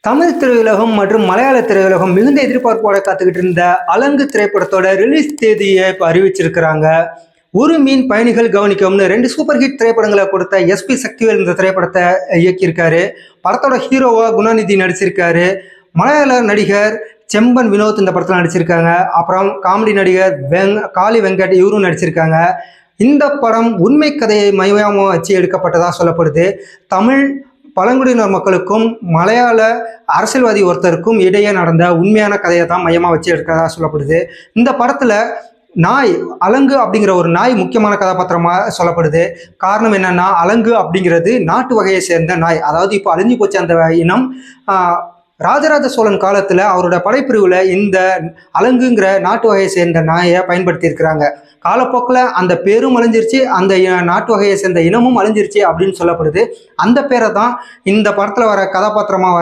தமிழ் திரையுலகம் மற்றும் மலையாள திரையுலகம் மிகுந்த எதிர்பார்ப்போட காத்துக்கிட்டு இருந்த அலங்கு திரைப்படத்தோட ரிலீஸ் தேதியை இப்போ அறிவிச்சிருக்கிறாங்க. ஒரு மீன் பயணிகள் கவனிக்கும்னு ரெண்டு சூப்பர் ஹிட் திரைப்படங்களை கொடுத்த எஸ்பி சக்திவேல் இந்த திரைப்படத்தை இயக்கியிருக்காரு. படத்தோட ஹீரோவா குணாநிதி நடிச்சிருக்காரு. மலையாள நடிகர் செம்பன் வினோத் இந்த படத்தில் நடிச்சிருக்காங்க. அப்புறம் காமெடி நடிகர் வெங் காளி வெங்கட் இவரும் நடிச்சிருக்காங்க. இந்த படம் உண்மை கதையை மையமாக வச்சு எடுக்கப்பட்டதாக சொல்லப்படுது. தமிழ் பழங்குடியினர் மக்களுக்கும் மலையாள அரசியல்வாதி ஒருத்தருக்கும் இடையே நடந்த உண்மையான கதையை தான் மையமாக வச்சு எடுக்கிறதா சொல்லப்படுது. இந்த படத்தில் நாய் அலங்கு அப்படிங்கிற ஒரு நாய் முக்கியமான கதாபாத்திரமாக சொல்லப்படுது. காரணம் என்னன்னா அலங்கு அப்படிங்கிறது நாட்டு வகையை சேர்ந்த நாய். அதாவது இப்போ அழிஞ்சு போச்சு அந்த இனம். ராஜராஜ சோழன் காலத்தில் அவரோட படைப்பிரிவில் இந்த அலங்குங்கிற நாட்டு வகையை சேர்ந்த நாயை பயன்படுத்தியிருக்கிறாங்க காலப்போக்கில் அந்த பேரும் அழிஞ்சிருச்சு அந்த நாட்டு வகையை சேர்ந்த இனமும் அழிஞ்சிருச்சு அப்படின்னு சொல்லப்படுது. அந்த பேரை தான் இந்த படத்தில் வர கதாபாத்திரமாக வர